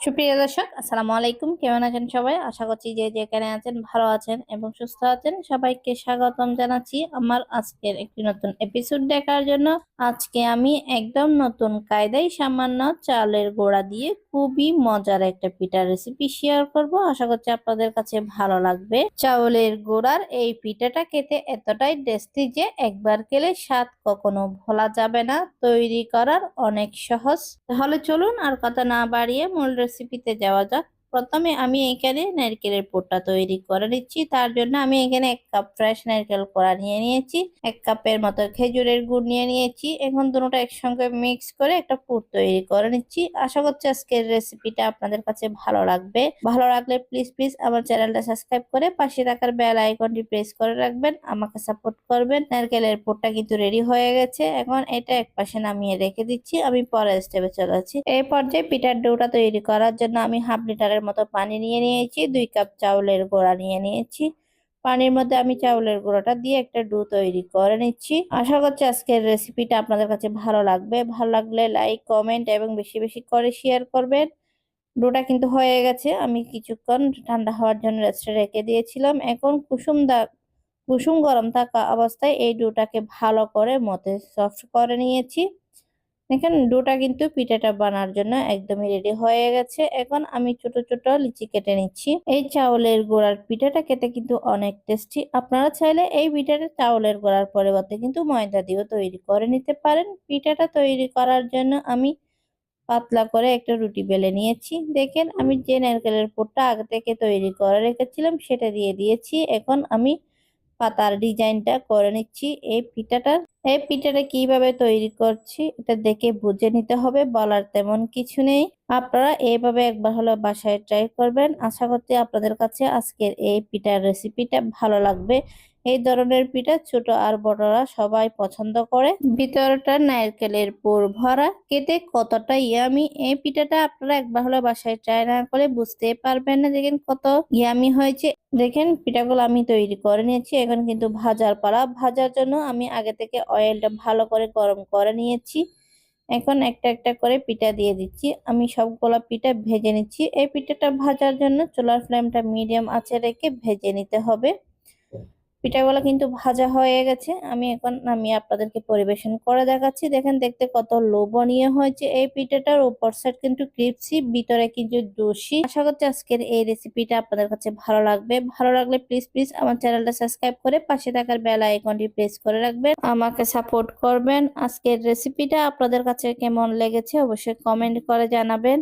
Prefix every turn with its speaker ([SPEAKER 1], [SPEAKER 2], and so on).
[SPEAKER 1] সুপ্রিয় দর্শক, আসসালামু আলাইকুম। কেমন আছেন সবাই? আশা করছি যে যেখানে আছেন ভালো আছেন এবং সুস্থ আছেন। সবাইকে স্বাগতম জানাচ্ছি আমার আজকের একটি নতুন এপিসোড দেখার জন্য। আজকে আমি একদম নতুন কায়দায় সামান্য চালের গোড়া দিয়ে খুবই মজার একটা পিঠার রেসিপি শেয়ার করব। আশা করছি আপনাদের কাছে ভালো লাগবে। চাউলের গোড়ার এই পিঠাটা খেতে এতটাই টেস্টি যে একবার খেলে স্বাদ কখনো ভোলা যাবে না। তৈরি করার অনেক সহজ। তাহলে চলুন আর কথা না বাড়িয়ে মূল রেসিপিতে যাওয়া যাক। প্রথমে আমি এখানে নারকেলের পুরটা তৈরি করে নিচ্ছি। তার জন্য আমি এখানে এক কাপ ফ্রেশ নারকেল কোড়া নিয়ে নিয়েছি, এক কাপের মতো খেজুরের গুড় নিয়ে নিয়েছি। এখন দুটোটা একসঙ্গে মিক্স করে একটা পুর তৈরি করে নিচ্ছি। আশা করছি আজকের রেসিপিটা আপনাদের কাছে ভালো লাগবে। ভালো লাগলে প্লিজ প্লিজ আমার চ্যানেলটা সাবস্ক্রাইব করে পাশে থাকার বেল আইকনটি প্রেস করে রাখবেন, আমাকে সাপোর্ট করবেন। নারকেলের পুরটা কিন্তু রেডি হয়ে গেছে। এখন এটা এক পাশে নামিয়ে রেখে দিচ্ছি। আমি পরের স্টেপে চলে যাচ্ছি। এই পর্যায়ে পিঠার ডোটা তৈরি করার জন্য আমি হাফ লিটারের মতো পানি নিয়ে নিয়েছি, দুই কাপ চাউলের গোড়া নিয়ে নিয়েছি। পানির মধ্যে আমি চাউলের গুঁড়োটা দিয়ে একটা ডু তৈরি করে নিচ্ছি। আশা করছি আজকের রেসিপিটা আপনাদের কাছে ভালো লাগবে। ভালো লাগলে লাইক, কমেন্ট এবং বেশি বেশি করে শেয়ার করবেন। ডোটা কিন্তু হয়ে গেছে। আমি কিছুক্ষণ ঠান্ডা হওয়ার জন্য রেস্টে রেখে দিয়েছিলাম। এখন কুসুম দা, কুসুম গরম থাকা অবস্থায় এই ডোটাকে ভালো করে মতে সফট করে নিয়েছি। দেখেন, ডোটা কিন্তু পিঠাটা বানার জন্য একদমই রেডি হয়ে গেছে। এখন আমি ছোট ছোট লিচি কেটে নিচ্ছি। এই চাউলের গোড়ার পিঠাটা খেতে কিন্তু অনেক টেস্টি আপনারা চাইলে এই পিঠাটা চাউলের গোড়ার পরিবর্তে কিন্তু ময়দা দিয়েও তৈরি করে নিতে পারেন। পিঠাটা তৈরি করার জন্য আমি পাতলা করে একটা রুটি বেলে নিয়েছি। দেখেন, আমি যে নারকেলের পুরটা আগে থেকে তৈরি করে রেখেছিলাম, সেটা দিয়ে দিয়েছি। এখন আমি পাতার ডিজাইনটা করে নিচ্ছি। এই পিঠাটার এই পিঠাটা কীভাবে তৈরি করছি এটা দেখে বুঝে নিতে হবে, বলার তেমন কিছু নেই। আপনারা এইভাবে একবার হলো বাসায় ট্রাই করবেন। আশা করছি আপনাদের কাছে আজকের এই পিঠার রেসিপিটা ভালো লাগবে। এই ধরনের পিঠা ছোট আর বড়রা সবাই পছন্দ করে। ভিতরটা নারকেলের পুর ভরা। খেতে কতটা ইয়ামি এই পিঠাটা আপনারা একবার হলো বাসায় ট্রাই না করে বুঝতে পারবেন না দেখেন কত ইয়ামি হয়েছে। দেখেন পিঠাগুলো আমি তৈরি করে নিয়েছি। এখন কিন্তু ভাজার পালা। ভাজার জন্য আমি আগে থেকে অয়েলটা ভালো করে গরম করে নিয়েছি। এখন একটা একটা করে পিঠা দিয়ে দিচ্ছি। আমি সবগুলো পিঠা ভেজে নিচ্ছি। এই পিঠাটা ভাজার জন্য চুলার ফ্লেমটা মিডিয়াম আঁচে রেখে ভেজে নিতে হবে। পিঠাগুলো কিন্তু ভাজা হয়ে গেছে। আমি এখন আমি আপনাদেরকে পরিবেশন করে দেখাচ্ছি। দেখেন, দেখতে কত লোভনীয় হয়েছে এই পিঠাটার উপর সাইড কিন্তু ক্রিপসি, ভিতরে কিন্তু দোষী আশা করছি আজকের এই রেসিপিটা আপনাদের কাছে ভালো লাগবে। ভালো লাগলে প্লিজ প্লিজ আমার চ্যানেলটা সাবস্ক্রাইব করে পাশে থাকার বেল আইকনটি প্রেস করে রাখবেন। আমাকে সাপোর্ট করবেন। আজকের রেসিপিটা আপনাদের কাছে কেমন লেগেছে অবশ্যই কমেন্ট করে জানাবেন।